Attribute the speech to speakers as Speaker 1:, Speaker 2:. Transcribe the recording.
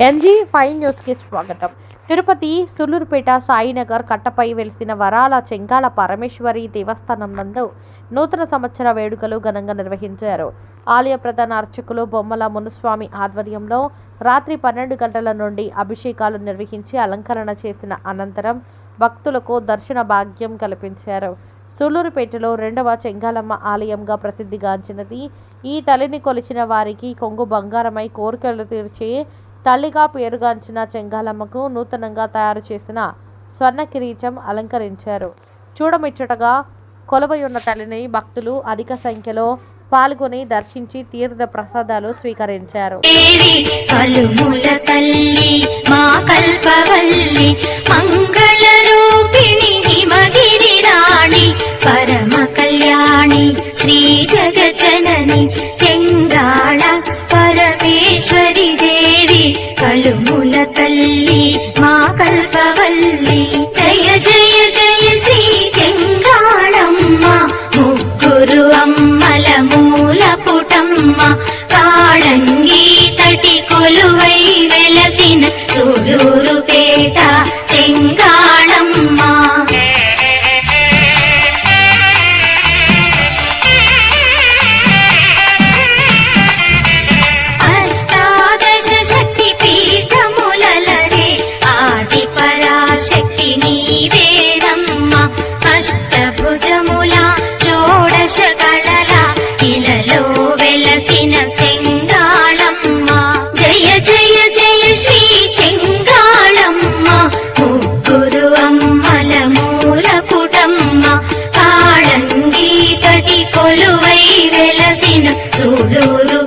Speaker 1: MG five న్యూస్కి స్వాగతం. తిరుపతి సులూరుపేట సాయినగర్ కట్టపై వెలిసిన వరాల చెంగాళ పరమేశ్వరి దేవస్థానం నందు నూతన సంవత్సర వేడుకలు ఘనంగా నిర్వహించారు. ఆలయ ప్రధాన అర్చకులు బొమ్మల మునుస్వామి ఆధ్వర్యంలో రాత్రి పన్నెండు గంటల నుండి అభిషేకాలు నిర్వహించి అలంకరణ చేసిన అనంతరం భక్తులకు దర్శన భాగ్యం కల్పించారు. సూళ్ళూరుపేటలో రెండవ చెంగాలమ్మ ఆలయంగా ప్రసిద్ధిగాంచినది. ఈ తల్లిని కొలిచిన వారికి కొంగు బంగారమై కోరికలు తీర్చే తల్లిగా పేరుగాంచిన చెంగాలమ్మకు నూతనంగా తయారు చేసిన స్వర్ణ కిరీటం అలంకరించారు. చూడముచ్చటగా కొలువై ఉన్న తల్లిని భక్తులు అధిక సంఖ్యలో పాల్గొని దర్శించి తీర్థ ప్రసాదాలు స్వీకరించారు
Speaker 2: తల్లి కలుముల తల్లి మా కల్పవల్లి. జయ జయ జయ శ్రీ చెంగాళమ్మ ముగ్గురు అమ్మల మూల పుటమ్మ. కాళంగి తటి కొలువై వెలసిన చూడూరు కొలువై వెలసిన చూడూరు